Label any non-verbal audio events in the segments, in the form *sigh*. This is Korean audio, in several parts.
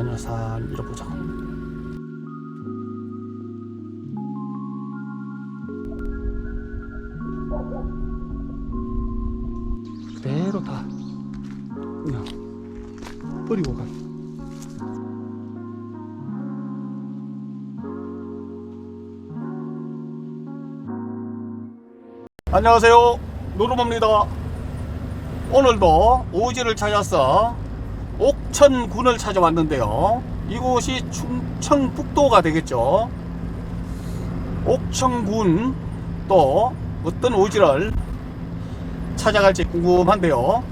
하늘산 밀어보자. 그대로 다 그냥 버리고 가. 안녕하세요. 노루모입니다. 오늘도 오지를 찾아서 옥천군을 찾아왔는데요. 이곳이 충청북도가 되겠죠. 옥천군 또 어떤 오지를 찾아갈지 궁금한데요.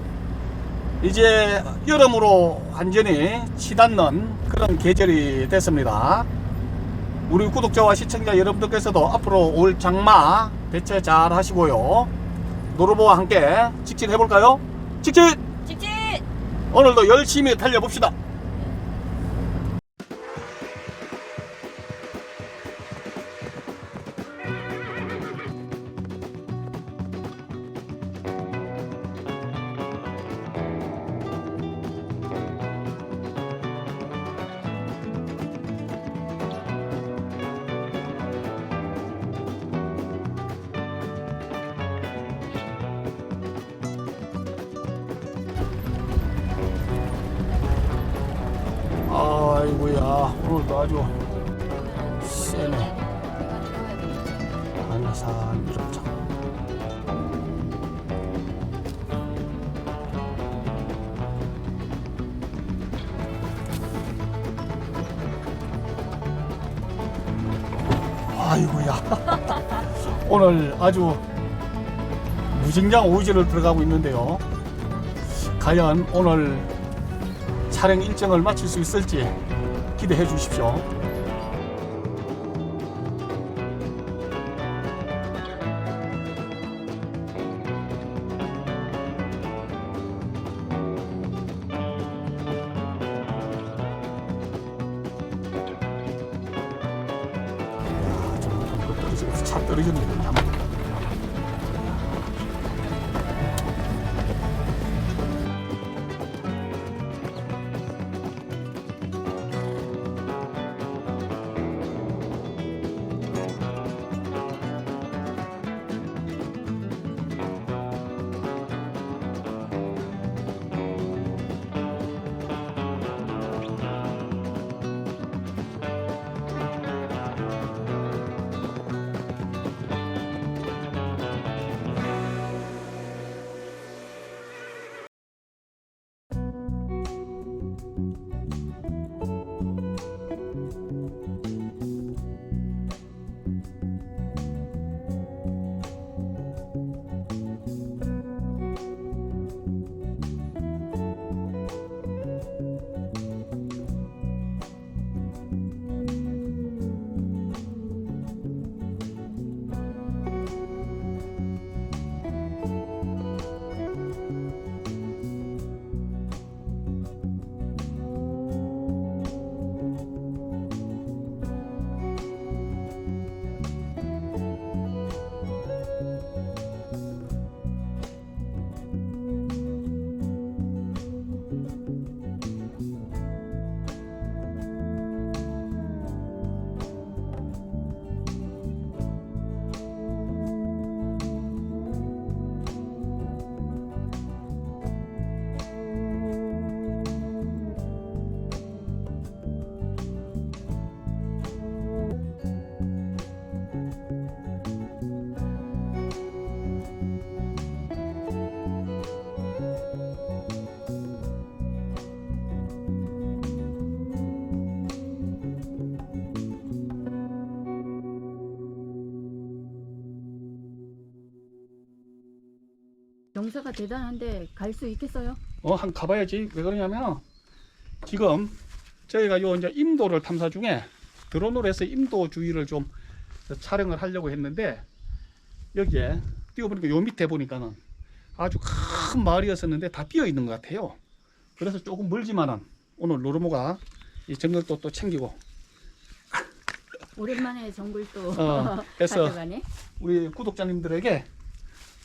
이제 여름으로 완전히 치닫는 그런 계절이 됐습니다. 우리 구독자와 시청자 여러분들께서도 앞으로 올 장마 대체 잘 하시고요. 노르보와 함께 직진 해볼까요? 직진! 오늘도 열심히 달려봅시다. 아이고야 오늘도 아주 세네. 하늘산 밀어보자 아이고야. *laughs* 오늘 아주 무진장 오지를 들어가고 있는데요. 과연 오늘 촬영 일정을 마칠 수 있을지 기대해 주십시오. 떨어지겠어. 차 떨어졌네. 나 무. 경사가 대단한데 갈 수 있겠어요? 어, 한 가봐야지. 왜 그러냐면 지금 저희가 요 이제 임도를 탐사 중에 드론으로 해서 임도 주위를 좀 촬영을 하려고 했는데 여기에 뛰어보니까 요 밑에 보니까는 아주 큰 마을이었었는데 다 비어 있는 것 같아요. 그래서 조금 멀지만은 오늘 노르모가 이 정글도 또 챙기고 오랜만에 정글 또 어, *laughs* 가져가네. 우리 구독자님들에게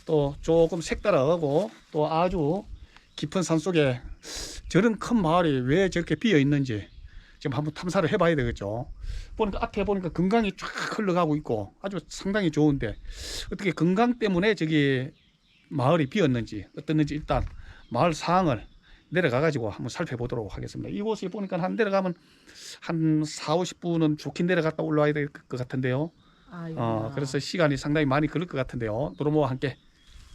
또 조금 색다르고 또 아주 깊은 산 속에 저런 큰 마을이 왜 저렇게 비어 있는지 지금 한번 탐사를 해봐야 되겠죠. 보니까 앞에 보니까 건강이 쫙 흘러가고 있고 아주 상당히 좋은데 어떻게 건강 때문에 저기 마을이 비었는지 어떻는지 일단 마을 상황을 내려가 가지고 한번 살펴보도록 하겠습니다. 이곳에 보니까 한 내려가면 한 4, 50분은 좋긴 내려갔다 올라와야 될 것 같은데요. 아이고. 어, 그래서 시간이 상당히 많이 걸릴 것 같은데요. 노로모와 함께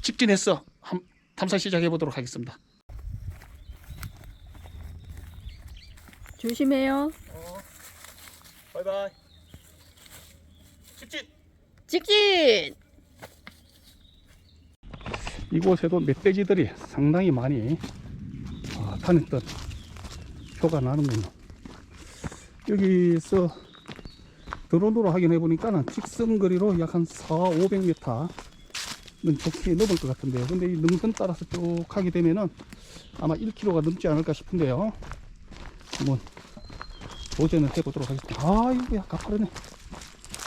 직진해서 한, 탐사 시작해 보도록 하겠습니다. 조심해요. 바이바이. 직진. 직진. 이곳에도 멧돼지들이 상당히 많이 어, 다녔던 표가 나는군요. 여기서 드론으로 확인해 보니까는 직선거리로 약 한 4, 500m 는 좋게 넘을 것 같은데요. 근데 이 능선 따라서 쭉 가게 되면은 아마 1km가 넘지 않을까 싶은데요. 한번 도전을 해보도록 하겠습니다. 아, 이거야, 가파르네.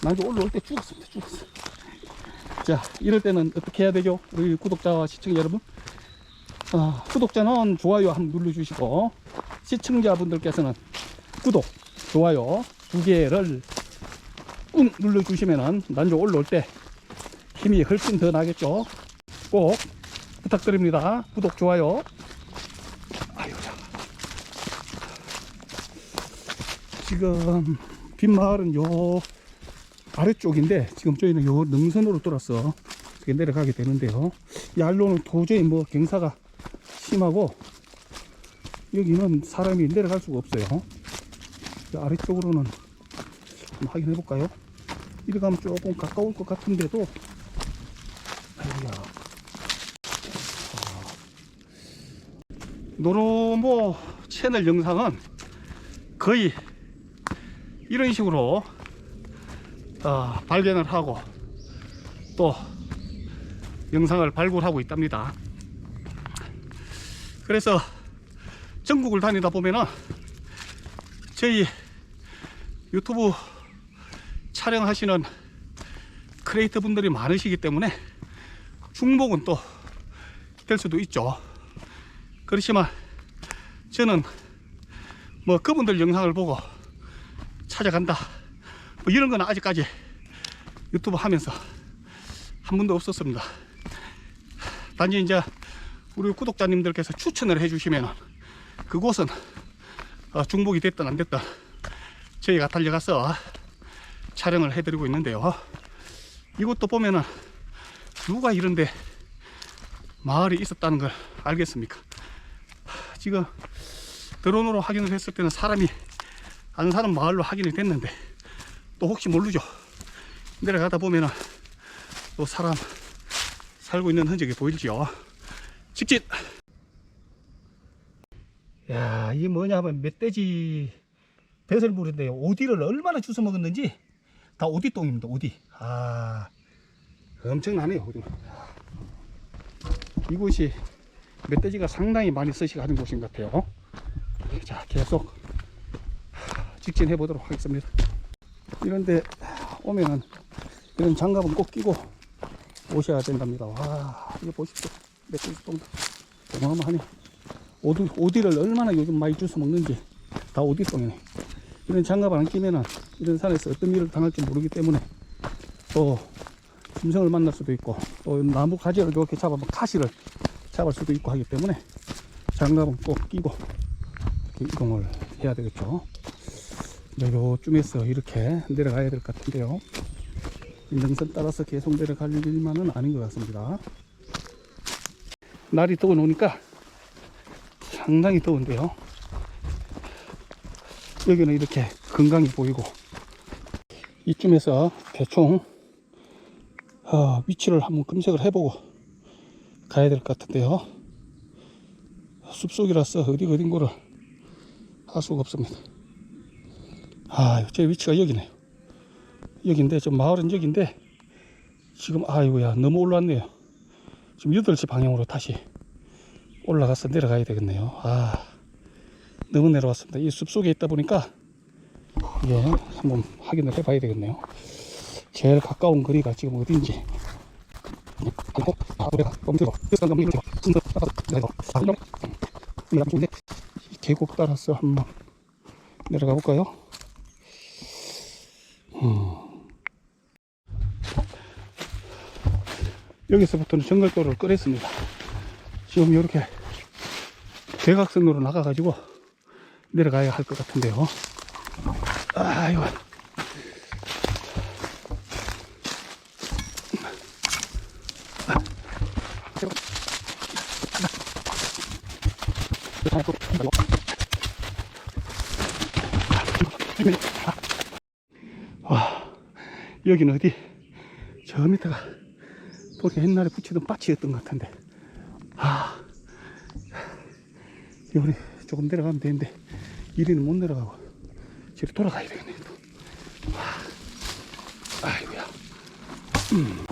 나 이제 올라올 때 죽었습니다. 죽었어. 자, 이럴 때는 어떻게 해야 되죠? 우리 구독자와 시청자 여러분. 아, 구독자는 좋아요 한번 눌러주시고, 시청자분들께서는 구독, 좋아요 두 개를 꾹 눌러주시면은 난조 올라올 때 힘이 훨씬 더 나겠죠? 꼭 부탁드립니다. 구독, 좋아요. 아이고야. 지금 빈마을은 요 아래쪽인데 지금 저희는 요 능선으로 돌아서 내려가게 되는데요. 이 알로는 도저히 뭐 경사가 심하고 여기는 사람이 내려갈 수가 없어요. 이 아래쪽으로는 확인해 볼까요? 이리 가면 조금 가까울 것 같은데도 아이고야. 노로모 채널 영상은 거의 이런 식으로 어, 발견을 하고 또 영상을 발굴하고 있답니다. 그래서 전국을 다니다 보면은 저희 유튜브 촬영하시는 크리에이터 분들이 많으시기 때문에 중복은 또 될 수도 있죠. 그렇지만 저는 뭐 그분들 영상을 보고 찾아간다. 뭐 이런 건 아직까지 유튜브 하면서 한 번도 없었습니다. 단지 이제 우리 구독자님들께서 추천을 해주시면 그곳은 어, 중복이 됐든 안 됐든 저희가 달려가서 촬영을 해드리고 있는데요. 이것도 보면은 누가 이런데 마을이 있었다는 걸 알겠습니까? 지금 드론으로 확인을 했을 때는 사람이 안 사는 마을로 확인이 됐는데 또 혹시 모르죠. 내려가다 보면은 또 사람 살고 있는 흔적이 보이죠. 직진. 야, 이게 뭐냐면 멧돼지 배설물인데요. 오디를 얼마나 주워 먹었는지 다 오디똥입니다. 오디. 아, 엄청나네요. 오디. 이곳이 멧돼지가 상당히 많이 쓰시가는 곳인 것 같아요. 자, 계속 직진해 보도록 하겠습니다. 이런데 오면은 이런 장갑은 꼭 끼고 오셔야 된답니다. 와, 이거 보십시오. 멧돼지 똥 어마어마하네. 오디, 오디를 얼마나 요즘 많이 주워 먹는지 다 오디 똥이네. 이런 장갑을 안 끼면은 이런 산에서 어떤 일을 당할지 모르기 때문에 또 짐승을 만날 수도 있고 또 나무 가지를 이렇게 잡아면 가시를 잡을 수도 있고 하기 때문에 장갑은 꼭 끼고 이동을 해야 되겠죠. 네, 요쯤에서 이렇게 내려가야 될 것 같은데요. 이 능선 따라서 계속 내려갈 일만은 아닌 것 같습니다. 날이 더워 놓으니까 상당히 더운데요. 여기는 이렇게 건강이 보이고 이쯤에서 대충 어, 위치를 한번 검색을 해보고 가야 될 것 같은데요. 숲속이라서 어디 어딘고를 할 수가 없습니다. 아, 제 위치가 여기네요. 여기인데, 좀 마을은 여기인데, 지금, 아이고야, 너무 올라왔네요. 지금 8시 방향으로 다시 올라가서 내려가야 되겠네요. 아, 너무 내려왔습니다. 이 숲속에 있다 보니까, 이게 한번 확인을 해봐야 되겠네요. 제일 가까운 거리가 지금 어딘지. 이 계곡 따라서 한번 내려가 볼까요? 음. 여기서부터는 정글도로를 끌었습니다. 지금 이렇게 대각선으로 나가가지고 내려가야 할 것 같은데요. 아이고. 와, 여기는 어디? 저 밑에가 보니까 옛날에 붙이던 밭이었던 것 같은데. 아, 우리 조금 내려가면 되는데, 이리는 못 내려가고, 저리 돌아가야 되겠네, 또. 와, 아이고야. 음.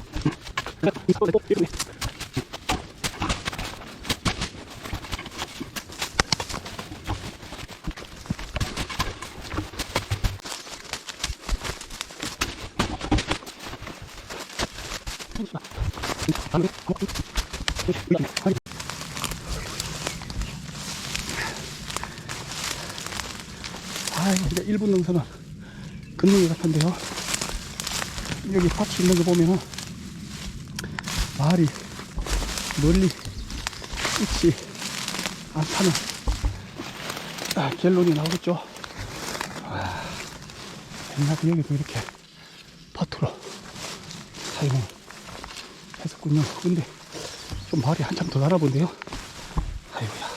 아, 이제 1분 능선은 것 같은데요. 여기 밭이 있는 거 보면은 마을이 멀리 있지 않다는 아, 결론이 나오겠죠. 아, 옛날에 여기도 이렇게 밭으로 사용을 했었군요. 근데 좀 마을이 한참 더 날아본데요. 아이고야.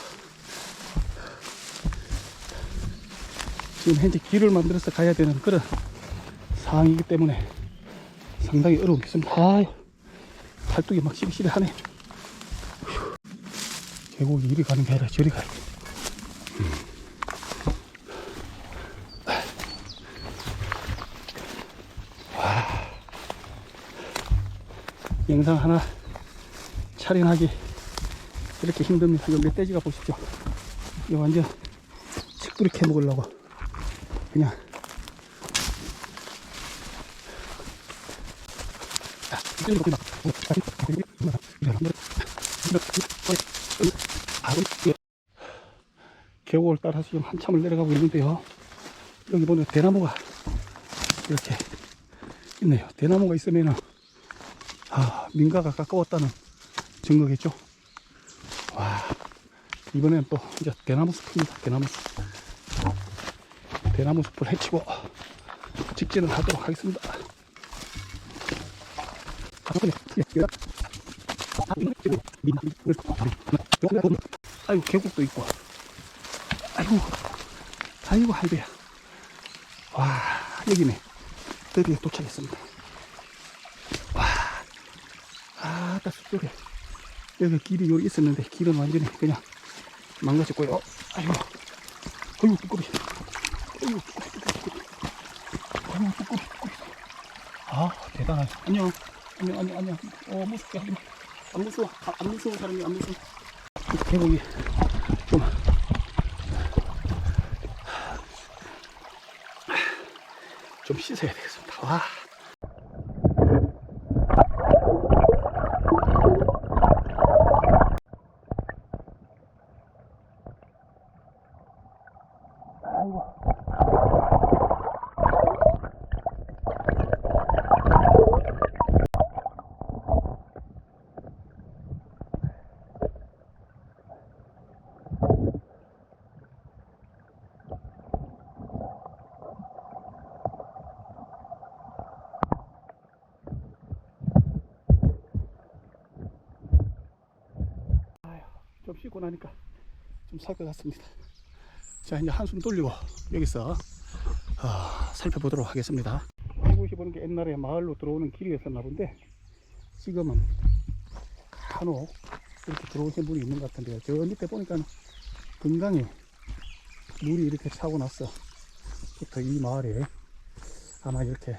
지금 현재 길을 만들어서 가야 되는 그런 상황이기 때문에 상당히 어려운 게 있습니다. 아유, 팔뚝이 막 시리시리하네. 휴. 계곡이 이리 가는 게 아니라 저리 가야 돼. 영상 하나 촬영하기 이렇게 힘듭니다. 이 멧돼지가 보십시오. 이거 완전 식구리 캐 먹으려고 그냥. 계곡을 따라서 지금 한참을 내려가고 있는데요. 여기 보면 대나무가 이렇게 있네요. 대나무가 있으면은 아, 민가가 가까웠다는 증거겠죠. 와, 이번엔 또 이제 대나무 숲입니다. 대나무 숲. 대나무 숲을 해치고 직진을 하도록 하겠습니다. 아이고 계곡도 있고 아이고 아이고 할배야 와 여기네 드디어 도착했습니다 와 숲속에 여기 길이 여기 있었는데 길은 완전히 그냥 망가졌고요 아이고. 아이고 아이고 쭈꾸리 아이고 쭈꾸리 쭈꾸리 아 대단하네 안녕. 안녕 안녕 안녕. 어 무섭게. 안 무서워. 아, 안 무서운 사람이 안 무서워. 이 계곡이. 좀. 좀 씻어야 되겠습니다. 와. 아이고. 좀 씻고 나니까 좀 살 것 같습니다. 자, 이제 한숨 돌리고 여기서 아, 살펴보도록 하겠습니다. 이곳이 보는 게 옛날에 마을로 들어오는 길이었었나 본데 지금은 간혹 이렇게 들어오신 분이 있는 것 같은데요. 저 밑에 보니까 건강에 물이 이렇게 차고 나서 부터 이 마을에 아마 이렇게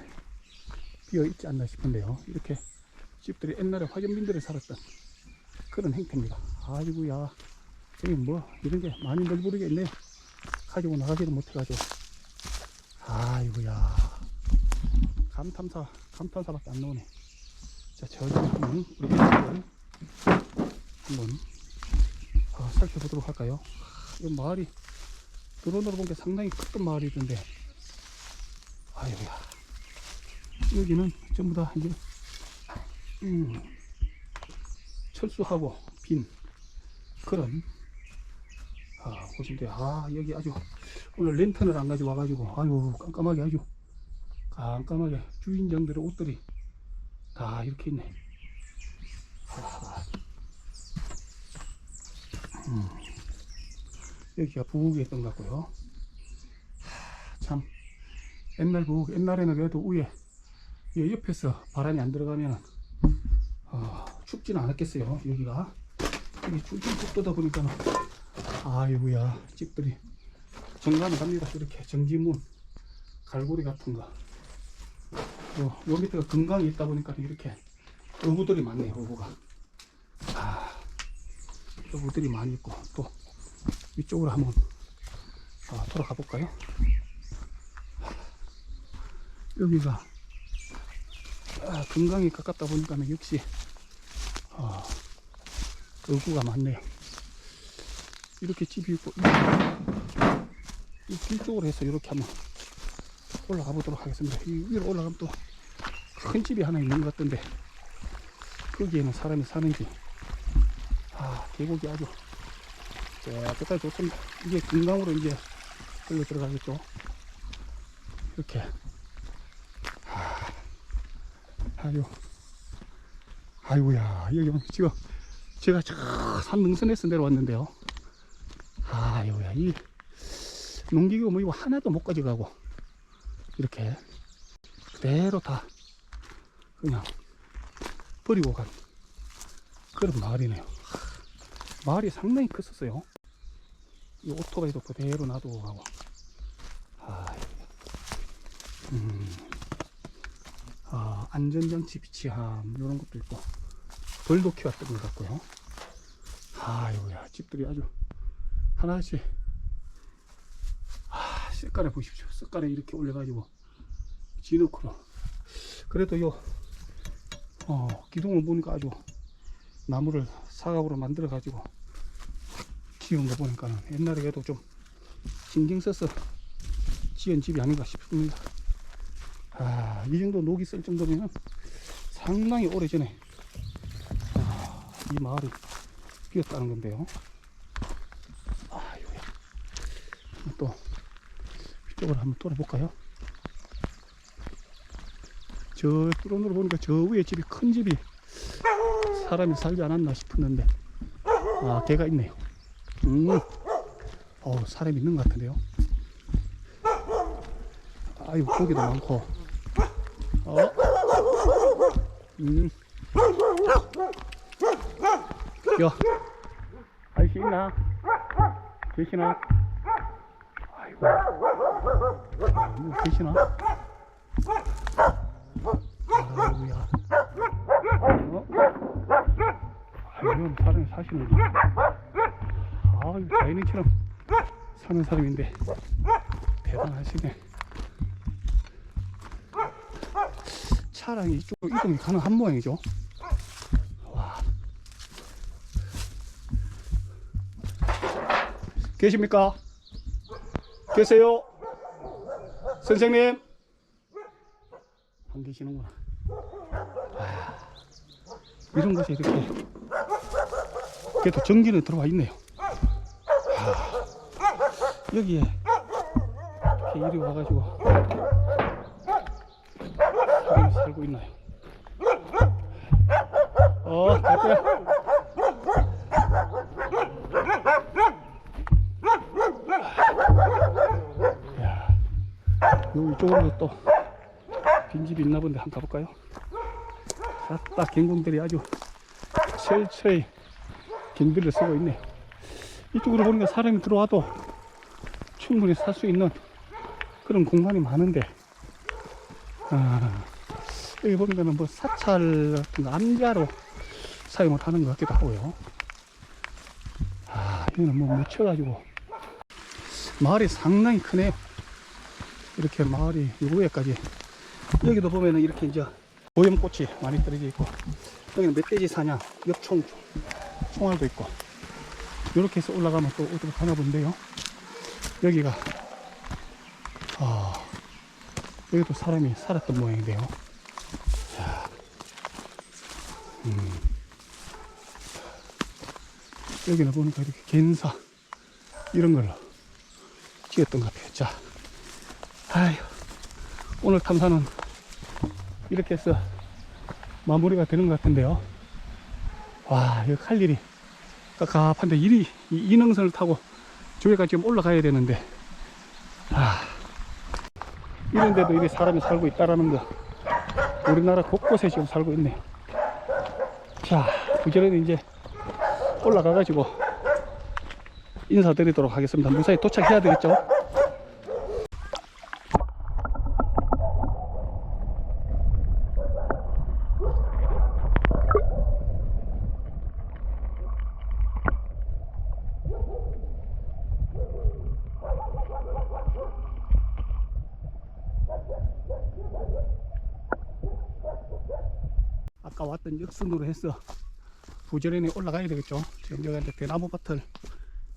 비어 있지 않나 싶은데요. 이렇게 집들이 옛날에 화전민들이 살았던 그런 행태입니다. 아이고야. 여기 뭐, 이런 게 많이 널브르겠네. 가지고 나가지도 못해가지고. 아이고야. 감탐사, 감탄사밖에 안 나오네. 자, 저기 한번, 우리 한번, 한번, 어, 살펴보도록 할까요? 이 마을이 드론으로 본 게 상당히 컸던 마을이던데 아유야 여기는 전부 다 이제 음, 철수하고 빈 그런 아, 곳인데 아 여기 아주 오늘 랜턴을 안 가지고 와가지고 아유 깜깜하게 아주 깜깜하게 주인장들의 옷들이 다 이렇게 있네. 아, 음, 여기가 부엌이었던 것 같고요. 하, 참 옛날 부엌 옛날에는 그래도 위에 이 옆에서 바람이 안 들어가면 어, 춥지는 않았겠어요 여기가 이게 쭉쭉 뜯다 보니까는 아이고야 집들이. 정감이 갑니다. 이렇게 정지문 갈고리 같은 거. 요, 요 밑에가 금강이 있다 보니까 이렇게 어부들이 많네요 어부가. 아, 어부들이 많이 있고 또 위쪽으로 한번 아, 돌아가 볼까요? 여기가 아, 금강이 가깝다 보니까 역시 아, 어구가 많네요. 이렇게 집이 있고 이 뒤쪽으로 해서 이렇게 한번 올라가 보도록 하겠습니다. 이 위로 올라가면 또 큰 집이 하나 있는 것 같던데 거기에는 사람이 사는지 아 계곡이 아주 깨끗하게 좋습니다. 이게 금강으로 이제 흘러 들어가겠죠. 이렇게 아, 아유 아이고야 여기 지금 제가 저 산 능선에서 내려왔는데요. 아이고야 이 농기구 뭐 이거 하나도 못 가져가고 이렇게 그대로 다 그냥 버리고 간 그런 마을이네요. 마을이 상당히 컸었어요. 이 오토바이도 그대로 놔두고 가고. 아, 음. 아, 안전장치 비치함 이런 것도 있고 벌도 키웠던 것 같고요. 아이고야 집들이 아주 하나씩. 아 색깔에 보십시오. 색깔에 이렇게 올려가지고 진흙으로 그래도 요 어, 기둥을 보니까 아주 나무를 사각으로 만들어 가지고 지은 거 보니까는 옛날에 그래도 좀 신경 써서 지은 집이 아닌가 싶습니다. 아, 이 정도 녹이 쓸 정도면 상당히 오래 전에 아, 이 마을이 비었다는 건데요. 아유야. 또 이쪽으로 한번 돌아볼까요? 저 드론으로 보니까 저 위에 집이 큰 집이 사람이 살지 않았나 싶었는데 아 개가 있네요. 음, 어 사람이 있는 것 같은데요. 아유 고기도 많고 어? 음. 야, 아저씨 있나? 계시나? 아이고. 뭐 계시나? 아이고야. 어? 아이고, 사람이 사시는구나. 아유, 다이닝처럼 사는 사람인데. 대단하시네. 차량이 이쪽으로 이동이 가능한 모양이죠. 계십니까? 계세요? 선생님? 안 계시는구나. 아, 이런 곳에 이렇게 그래도 전기는 들어와 있네요. 아, 여기에 이렇게 이리 와가지고 살고 있나요? 어, 갈 거야. 요 이쪽으로 또 빈집이 있나 본데 한번 가볼까요? 아따 경공들이 아주 철저히 경비를 쓰고 있네. 이쪽으로 보니까 사람이 들어와도 충분히 살 수 있는 그런 공간이 많은데 아, 여기 보면은 뭐 사찰 같은 거 암자로 사용을 하는 것 같기도 하고요. 아, 여기는 뭐 묻혀가지고 마을이 상당히 크네요. 이렇게 마을이 요거에까지 여기도 보면은 이렇게 이제 오염꽃이 많이 떨어져 있고 여기는 멧돼지 사냥, 엽총, 총알도 있고 이렇게 해서 올라가면 또 어디로 가나 본데요. 여기가 아 여기도 사람이 살았던 모양인데요. 자, 음. 여기는 보니까 이렇게 갠사 이런 걸로 찍었던 것 같아요. 자, 아휴, 오늘 탐사는 이렇게 해서 마무리가 되는 것 같은데요. 와, 여기 할 일이 깝깝한데 이리 이 인흥선을 타고 저기까지 좀 올라가야 되는데. 아 이런데도 이리 사람이 살고 있다라는 거 우리나라 곳곳에 지금 살고 있네. 자 부지런히 이제 올라가 가지고 인사드리도록 하겠습니다. 무사히 도착해야 되겠죠 아까 왔던 역순으로 해서 부지런히 올라가야 되겠죠. 지금 여기 이제 대나무 밭을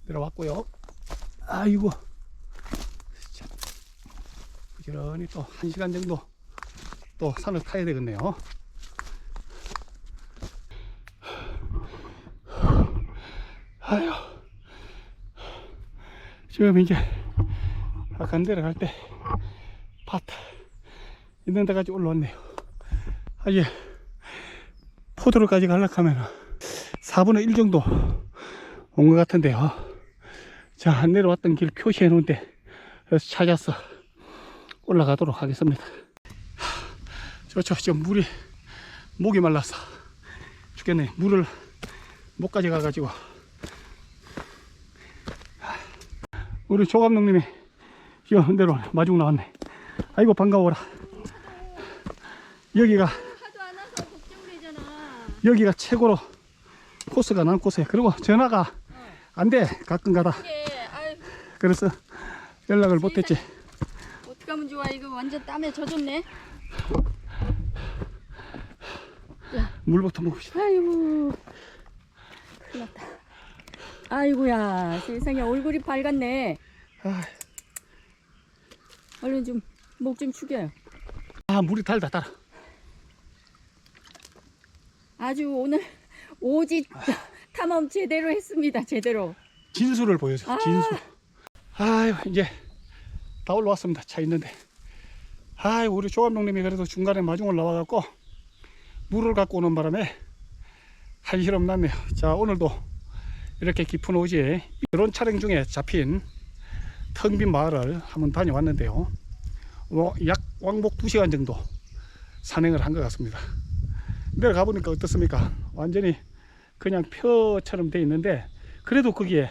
내려왔고요. 아이고. 자, 부지런히 또한 시간 정도 또 산을 타야 되겠네요. 아유. 지금 이제 아까 내려갈 때밭 있는 데까지 올라왔네요. 아, 예. 포도로까지 가려고 하면 4분의 1 정도 온 것 같은데요. 자, 내려왔던 길 표시해 놓은데 그래서 찾아서 올라가도록 하겠습니다. 저저 지금 물이 목이 말라서 죽겠네. 물을 못 가져가 가지고 우리 조 감독님이 지금 내려 마중 나왔네. 아이고 반가워라. 여기가 하도 안 와서 걱정되잖아. 여기가 최고로 코스가 난 코스야. 그리고 전화가 안 돼. 가끔 가다. 아유 그래서 연락을 못했지. 어떡하면 좋아 이거 완전 땀에 젖었네. 물부터 먹읍시다. 아이고 큰일 났다. 아이고야 세상에 얼굴이 밝았네. 아, 얼른 좀 목 좀 축여요. 아, 물이 달다 달아. 아주 오늘 오지 *laughs* 탐험 제대로 했습니다. 제대로. 진수를 보여줘. 아. 진수. 아유 이제 다 올라왔습니다. 차 있는데. 아유 우리 조 감독님이 그래도 중간에 마중을 나와갖고 물을 갖고 오는 바람에 한시름 났네요. 자 오늘도 이렇게 깊은 오지에 드론 촬영 중에 잡힌 텅빈 마을을 한번 다녀왔는데요. 뭐 약 왕복 2시간 정도 산행을 한 것 같습니다. 내려가 보니까 어떻습니까? 완전히 그냥 표처럼 돼 있는데 그래도 거기에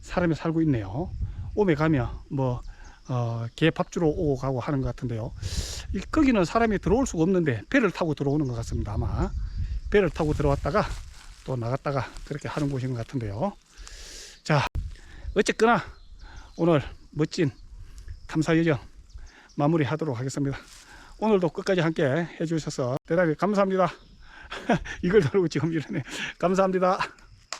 사람이 살고 있네요. 오메 가면 뭐, 어, 개 밥주러 오고 가고 하는 것 같은데요. 이, 거기는 사람이 들어올 수가 없는데 배를 타고 들어오는 것 같습니다. 아마 배를 타고 들어왔다가 또 나갔다가 그렇게 하는 곳인 것 같은데요. 자, 어쨌거나 오늘 멋진 탐사 여정 마무리 하도록 하겠습니다. 오늘도 끝까지 함께 해주셔서 대단히 감사합니다. *laughs* 이걸 다루고 지금 이러네. 감사합니다.